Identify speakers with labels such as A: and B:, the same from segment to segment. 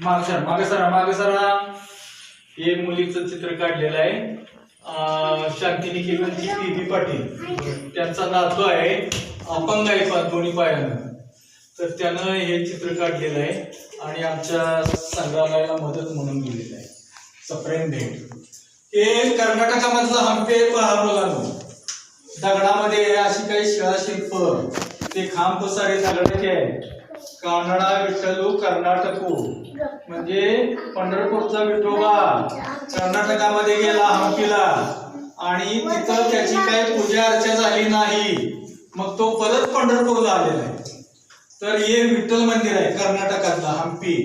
A: माग सर मागे सरा मागे सरा. हे मुलीचं चित्र काढलेलं आहे. अं, शांती पाटील. त्यांचा नातू आहे. अपंग आहे पा- दोन्ही पायानं. तर त्यानं हे चित्र काढलेलं आहे आणि आमच्या संग्रहालयाला मदत म्हणून दिलेलं आहे. सप्रेम भेट. हे कर्नाटकामधलं हम्पे पहा मुलांनो दगडामध्ये अशी काही शिळाशिल्प. ते खांब पसारे दगडाचे आहे कानडा विठ्ठलू कर्नाटकू. म्हणजे पंढरपूरचा विठोबा. कर्नाटकामध्ये गेला हंपीला आणि तिथं त्याची काही पूजा अर्चा झाली नाही. मग तो परत पंढरपूरला आलेला आहे. तर हे विठ्ठल मंदिर आहे कर्नाटकातलं हंपी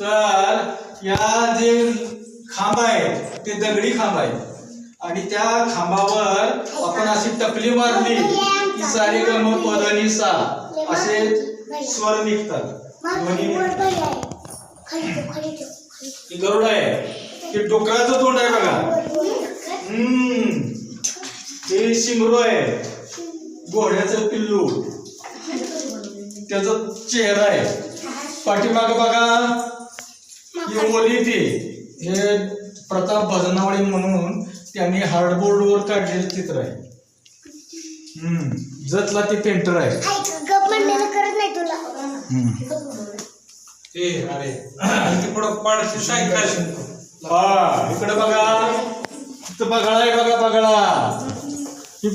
A: तर या जे खांब आहे ते दगडी खांब आहे. आणि त्या खांबावर आपण अशी टपली मारली की सारे गम पद सा असे स्वर निघतात. हे गरुड आहे. ते डोकराचं तोंड आहे बघा. हम्म. ते शिंगरू आहे. घोड्याचं पिल्लू. त्याचा चेहरा आहे. पाठीमाग बघा. ही ओली ती. हे प्रताप भजनावळी म्हणून त्यांनी हार्डबोर्डवर काढलेलं चित्र आहे. हम्म. जतला ते पेंटर आहे. ते अरे
B: ते पुढं पाडशी सायकल
A: हा. इकडे बघा. इथं बघाळा आहे बघा बघाळा. ही